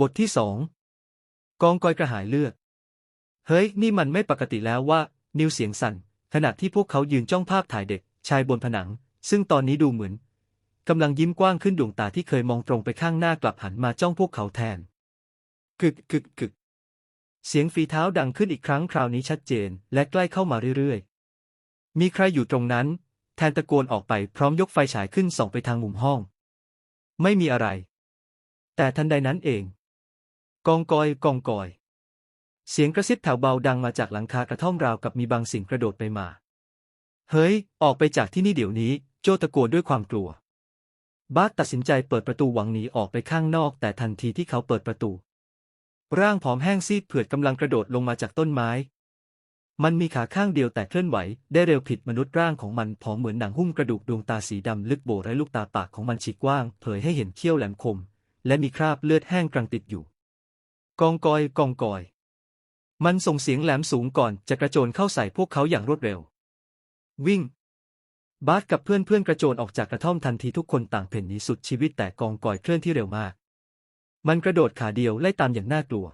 บทที่สองกองกอยกระหายเลือด เฮ้ย นี่มันไม่ปกติแล้วว่า นิวเสียงสั่น ขณะที่พวกเขายืนจ้องภาพถ่ายเด็ก ชายบนผนัง ซึ่งตอนนี้ดูเหมือนกำลังยิ้มกว้างขึ้นดวงตาที่เคยมองตรงไปข้างหน้ากลับหันมาจ้องพวกเขาแทน กึกกึกกึก เสียงฝีเท้าดังขึ้นอีกครั้งคราวนี้ชัดเจน และใกล้เข้ามาเรื่อยๆ มีใครอยู่ตรงนั้น แทนตะโกนออกไปพร้อมยกไฟฉายขึ้นส่องไปทางมุมห้อง ไม่มีอะไร แต่ทันใดนั้นเอง กองกอยกองกอย เสียงกระซิบแถวเบาดังมาจากหลังคากระท่อมราวกับมีบางสิ่งกระโดดไปมา เฮ้ย ออกไปจากที่นี่เดี๋ยวนี้ โจตะโกนด้วยความกลัว บาสตัดสินใจเปิดประตูหวังหนีออกไปข้างนอก แต่ทันทีที่เขาเปิดประตู ร่างผอมแห้งซีดเผือดกำลังกระโดดลงมาจากต้นไม้ มันมีขาข้างเดียวแต่เคลื่อนไหว ได้เร็วผิดมนุษย์ร่างของมันผอมเหมือนหนังหุ้มกระดูกดวงตาสีดำลึกโบและลูกตาปากของมันฉีกกว้าง เผยให้เห็นเขี้ยวแหลมคม และมีคราบเลือดแห้งกรังติดอยู่ กองกอยกองกอย มันส่งเสียงแหลมสูงก่อนจะกระโจนเข้าใส่พวกเขาอย่างรวดเร็ว วิ่ง บาสกับเพื่อนเพื่อนกระโจนออกจากกระท่อมทันทีทุกคนต่างเพ่นหนีสุดชีวิตแต่กองกอยเคลื่อนที่เร็วมาก มันกระโดดขาเดียวไล่ตามอย่างน่ากลัว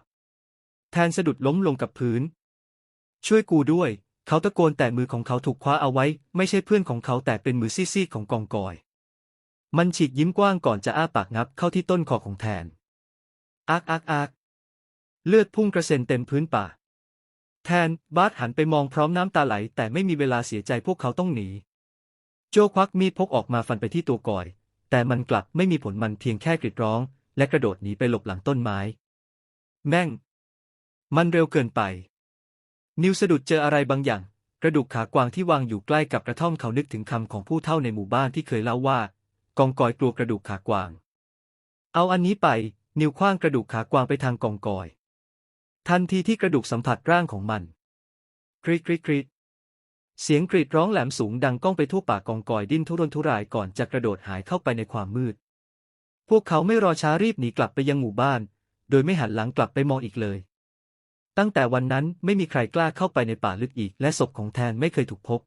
แทนสะดุดล้มลงกับพื้น ช่วยกูด้วย เขาตะโกนแต่มือของเขาถูกคว้าเอาไว้ ไม่ใช่เพื่อนของเขาแต่เป็นมือซีดๆของกองกอย มันฉีกยิ้มกว้างก่อนจะอ้าปากงับเข้าที่ต้นคอของแทนอักอักอัก เลือดพุ่งกระเซ็นเต็มพื้นป่า แทนบาสหันไปมองพร้อมน้ำตาไหล แต่ไม่มีเวลาเสียใจพวกเขาต้องหนี โจควักมีดพกออกมาฟันไปที่ตัวก่อย แต่มันกลับไม่มีผลมันเพียงแค่กรีดร้อง และกระโดดหนีไปหลบหลังต้นไม้ แม่ง มันเร็วเกินไป นิวสะดุดเจออะไรบางอย่าง กระดูกขากวางที่วางอยู่ใกล้กับกระท่อมเขานึกถึงคำของผู้เฒ่าในหมู่บ้านที่เคยเล่าว่า กองกอยกลัวกระดูกขากวาง เอาอันนี้ไป นิวคว้างกระดูกขากวางไปทางกองกอย ทันทีที่กระดูกสัมผัสร่างของมัน กรีดกรีดกรีดเสียงกรีดร้องแหลมสูงดังก้องไปทั่วป่ากองกอยดิ้นทุรนทุรายก่อนจะกระโดดหายเข้าไปในความมืด พวกเขาไม่รอช้ารีบหนีกลับไปยังหมู่บ้าน โดยไม่หันหลังกลับไปมองอีกเลย ตั้งแต่วันนั้นไม่มีใครกล้าเข้าไปในป่าลึกอีก และศพของแทนไม่เคยถูกพบ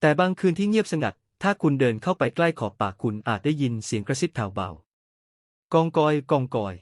แต่บางคืนที่เงียบสงัด ถ้าคุณเดินเข้าไปใกล้ขอบป่าคุณอาจได้ยินเสียงกระซิบแผ่วเบา กองกอย กองกอย